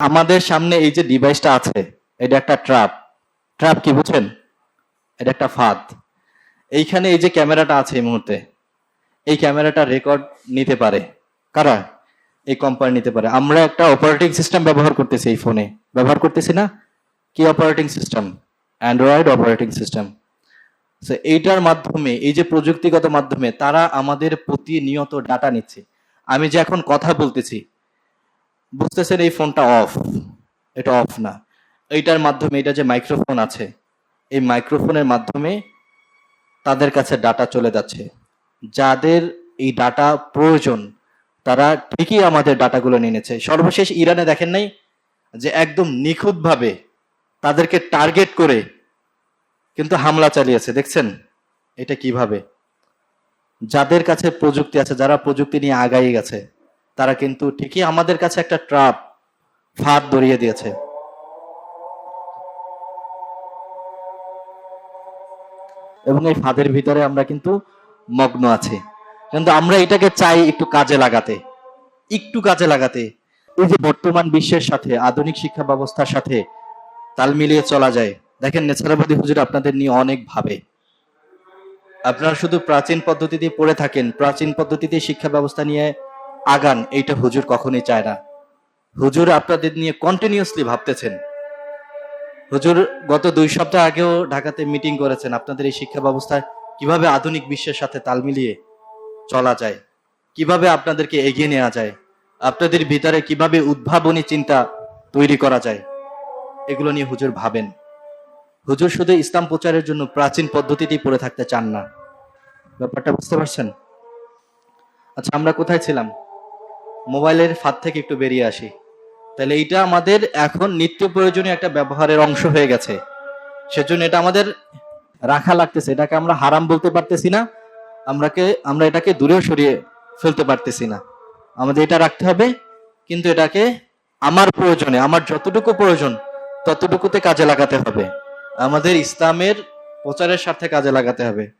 আমাদের সামনে এই যে ডিভাইসটা আছে, এটা একটা ট্র্যাপ ট্র্যাপ কি বুঝছেন? এটা একটা ফাঁদ। এইখানে এই যে ক্যামেরাটা আছে এই মুহূর্তে, এই ক্যামেরাটা রেকর্ড নিতে পারে। কারা? এই কোম্পানি নিতে পারে। আমরা একটা অপারেটিং সিস্টেম ব্যবহার করতেছি এই ফোনে ব্যবহার করতেছি না? কি operating system Android operating system এইটার মাধ্যমে, এই যে প্রযুক্তিগত মাধ্যমে, তারা আমাদের প্রতিনিয়ত ডাটা নিচ্ছে। আমি যে এখন কথা বলতেছি বুঝতেছেন এই ফোনটা অফ? এটা অফ না। এইটার মাধ্যমে এটা যে মাইক্রোফোন আছে, এই মাইক্রোফোনের মাধ্যমে তাদের কাছে ডাটা চলে যাচ্ছে। যাদের এই ডাটা প্রয়োজন, তারা ঠিকই আমাদের ডাটাগুলো নিয়েছে সর্বশেষ ইরানে দেখেন নাই যে একদম নিখুঁতভাবে তাদেরকে টার্গেট করে কিন্তু হামলা চালিয়েছে। দেখছেন? এটা কীভাবে? যাদের কাছে প্রযুক্তি আছে, যারা প্রযুক্তি নিয়ে আগাই গেছে তারা কিন্তু ঠিকই আমাদের কাছে একটা ট্রাপ, ফাঁদ ধরিয়ে দিয়েছে। এবং এই ফাঁদের ভিতরে আমরা কিন্তু মগ্ন আছি। কিন্তু আমরা এটাকে চাই একটু কাজে লাগাতে, একটু কাজে লাগাতে। এই যে বর্তমান বিশ্বের সাথে, আধুনিক শিক্ষা ব্যবস্থার সাথে তাল মিলিয়ে চলা যায়। দেখেন নেচারাবাদী হুজুর আপনাদের নিয়ে অনেক ভাবে। আপনারা শুধু প্রাচীন পদ্ধতিতে পড়ে থাকেন, প্রাচীন পদ্ধতিতে শিক্ষা ব্যবস্থা নিয়ে আগান, এইটা হুজুর কখনোই চায় না। হুজুর আপনাদের নিয়ে কন্টিনিউসলি ভাবতেছেন। হুজুর গত দুই সপ্তাহ আগেও ঢাকাতে মিটিং করেছেন। আপনাদের এই শিক্ষা ব্যবস্থায় কীভাবে আধুনিক বিশ্বের সাথে তাল মিলিয়ে চলা যায়, কীভাবে আপনাদেরকে এগিয়ে নেওয়া যায়, আপনাদের ভিতরে কীভাবে উদ্ভাবনী চিন্তা তৈরি করা যায়, এগুলো নিয়ে হুজুর ভাবেন। হুজুর শুধু ইসলাম প্রচারের জন্য প্রাচীন পদ্ধতিতেই পড়ে থাকতে চান না। ব্যাপারটা বুঝতে পারছেন? আচ্ছা আমরা কোথায় ছিলাম? মোবাইলের ফাঁদ থেকে একটু বেরিয়ে আসি। তাহলে এইটা আমাদের এখন নিত্য প্রয়োজনীয় একটা ব্যবহারের অংশ হয়ে গেছে। সেজন্য এটা আমাদের রাখা লাগতেছে। এটাকে আমরা হারাম বলতে পারতেছি না। আমরাকে, আমরা এটাকে দূরেও সরিয়ে ফেলতে পারতেছি না। আমাদের এটা রাখতে হবে, কিন্তু এটাকে আমার প্রয়োজনে, আমার যতটুকু প্রয়োজন, ততটুকুতে কাজে লাগাতে হবে। আমাদের ইসলামের প্রচারের স্বার্থে কাজে লাগাতে হবে।